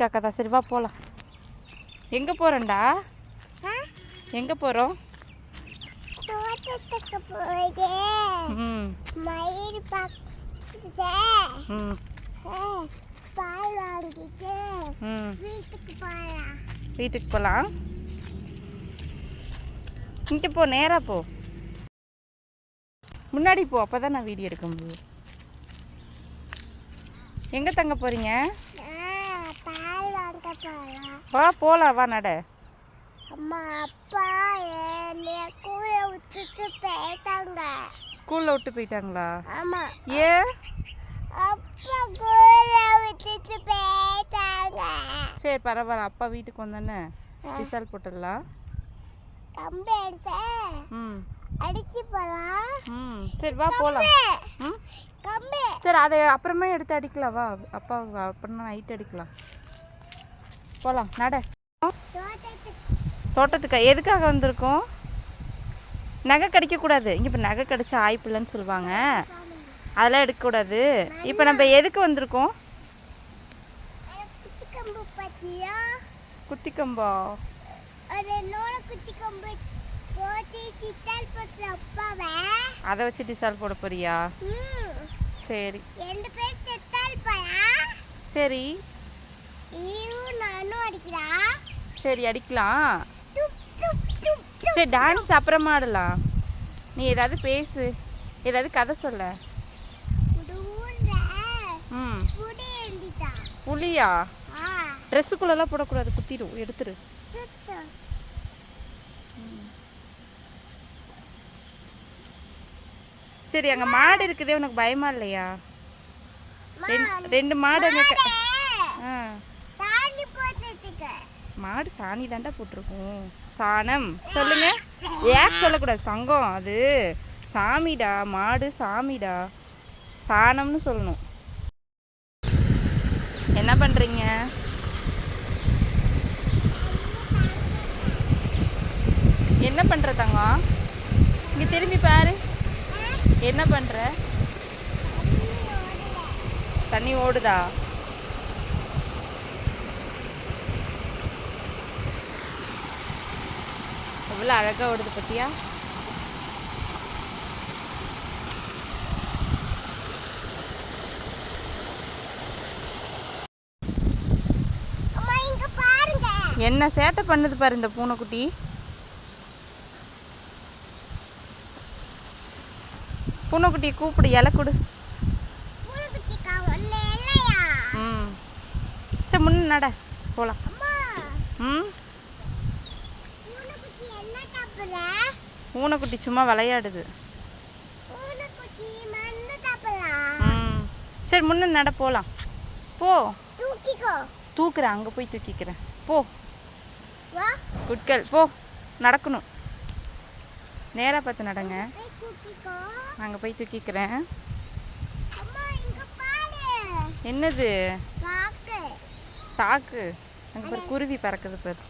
காக்கா தான் சரி வா போகலாம் எங்கே போகிறோம்டா எங்கே போகிறோம் வீட்டுக்கு போகலாம் இங்கே போ நேராக போ. முன்னாடி போ அப்போ தான் நான் வீடியோ எடுக்க முடியும். எங்கே தங்க போகிறீங்க வா போகலாம் வா நட. அம்மா அப்பா என்னைய கூட விட்டுட்டு போயிட்டாங்க. ஸ்கூலில் விட்டு போயிட்டாங்களா? ஆமா. ஏன் அப்பா கூட விட்டுட்டு போயிட்டாங்க. சரி பரவாயில்ல அப்பா வீட்டுக்கு வந்தோன்னே விசால் போட்டுடலாம். கம்பி எடுத்தேன் ம். அடிச்சு போலாம். ம். சரி வா போகலாம் ம். கம்பி சரி அதை அப்புறமே எடுத்து அடிக்கலாம் வா. அப்பா அப்புறம் நைட் அடிக்கலாம். போகலாம் நட. தோட்டத்துக்கு எதுக்காக வந்திருக்கோம்? நகை கடிக்கக்கூடாது. இங்கே இப்போ நகை கடிச்சா ஆய்ப்பில்லைன்னு சொல்லுவாங்க. அதெல்லாம் எடுக்கக்கூடாது. இப்போ நம்ம எதுக்கு வந்திருக்கோம்? பத்தியா குத்திக்கம்பா. அதை வச்சு டிசால் போட போறியா? சரி. சரி. அடிக்கிறா? சரி அடிக்கலாம். சரி டான்ஸ் அப்புறமா ஆடலாம். நீ ஏதாவது பேசு. ஏதாவது கதை சொல்ல. ம். ஆ. ட்ரெஸ்ஸுக்குள்ளெல்லாம் போடக்கூடாது. குத்திடும் எடுத்துரு. சரி அங்கே மாடு இருக்குதே உனக்கு பயமா இல்லையா? ரெண்டு மாடு அங்கே ஆ. மாடு சாணி தாண்டா போட்டிருக்கோம். சாணம். சொல்லுங்க. ஏக் சொல்லக்கூடாது? சங்கம் அது. சாமிடா மாடு சாமிடா. சாணம்னு சொல்லணும். என்ன பண்ணுறீங்க என்ன பண்ணுற தங்கம்? இங்கே திரும்பி பாரு. என்ன பண்ணுற தண்ணி ஓடுதா? எவ்வளோ அழகா ஓடுது பத்தியா? அம்மா இங்க பாருங்க. என்ன சேட்டை பண்ணுது பாரு இந்த பூனைக்குட்டி. பூனைக்குட்டியை கூப்பிடு இலை கொடு. ம். சரி முன்ன நட போகலாம் அம்மா. ம்? பூனைக்குட்டி சும்மா விளையாடுது. சரி முன்ன நட போகலாம் போ. தூக்குறேன் அங்கே போய் தூக்கிக்கிறேன். போ. வா. குட்கல் போ. நடக்கணும். நேராக பார்த்து நடங்க. அங்கே போய் தூக்கிக்கிறேன். என்னது? சாக்கு. அங்கே பாரு குருவி பறக்குது பாரு.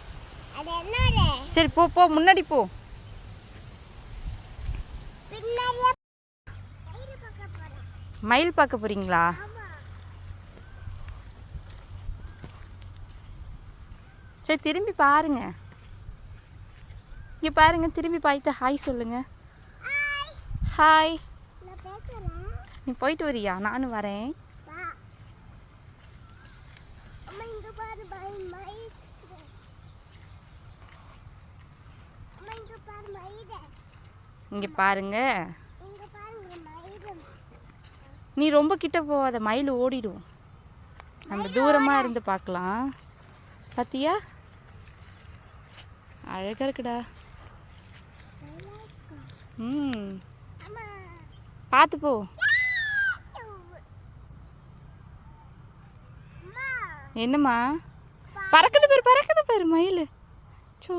சரி போ போ முன்னாடி போ. மயில் பார்க்க போறீங்களா? சரி திரும்பி பாருங்க. இங்கே பாருங்க திரும்பி பார்த்து ஹாய் சொல்லுங்க. ஹாய் நீ போயிட்டு வரியா? நானும் வரேன் வா அம்மா இங்க பாரு மயில் மயில் அம்மா இங்க பாரு மயில் இங்கே பாருங்க. நீ ரொம்ப கிட்ட போகாத மயில் ஓடிடும். நம்ம தூரமாக இருந்து பார்க்கலாம் பாத்தியா? அழகாக இருக்குடா. ம். பார்த்து போ. என்னம்மா? பறக்குது பாரு பறக்குது பாரு மயில். சோ.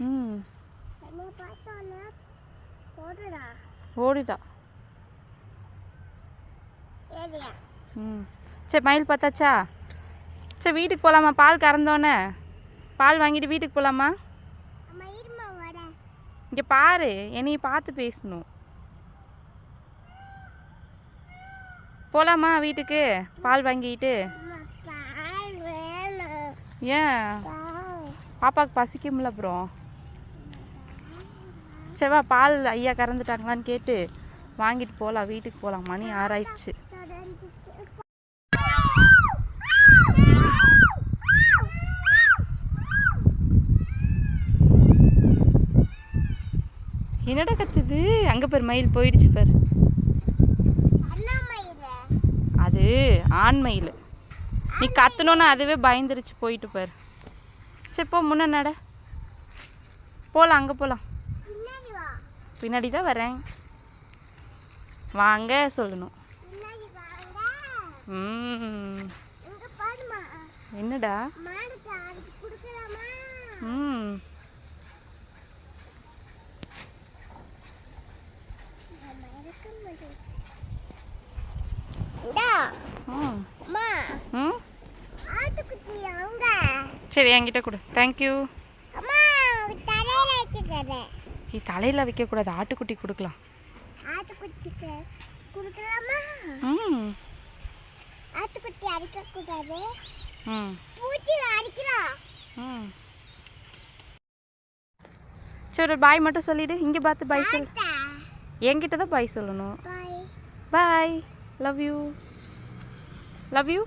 ம். ஏரியா ம். சரி மயில் பார்த்தாச்சா? சரி வீட்டுக்கு போகலாமா பால் கறந்தோன்னே பால் வாங்கிட்டு வீட்டுக்கு போகலாமா அம்மா இருமா வரேன் இங்கே பாரு என்னைய பார்த்து பேசணும். போகலாமா வீட்டுக்கு? பால் வாங்கிட்டு. ஏன்? பாப்பாவுக்கு பசிக்கும்ல அப்புறம். சேவா பால் ஐயா கறந்துட்டாங்களான்னு கேட்டு வாங்கிட்டு போகலாம் வீட்டுக்கு போகலாம் மணி ஆறாயிடுச்சு. என்னடா கத்துது? அங்கே பேர் மயில் போயிடுச்சு பாரு. அது ஆண் மயில். நீ கத்தணும்னா அதுவே பயந்துருச்சு போயிட்டு பாரு. சரி போ முன்ன நட. போகலாம் அங்கே போகலாம் பின்னாடி தான் வரேன். வாங்க சொல்லணும். பின்னாடி வாங்க. ம். இங்க பாருமா என்னடா? ம். சரி என்கிட்ட கொடு. தேங்க்யூ நீ தலையில் வைக்கக்கூடாது ஆட்டுக்குட்டி கொடுக்கலாம். ஆட்டுக்குட்டிக்கு கொடுக்கலாமா? ம். ஆட்டுக்குட்டி அடிக்கக்கூடாது. ம். பூச்சி அடிக்கலாம். ம். சரி பாய் மட்டும் சொல்லிடு. இங்கே பார்த்து பாய் சொல்லு என்கிட்ட தான் பாய் சொல்லணும். Bye. Bye. Love you love you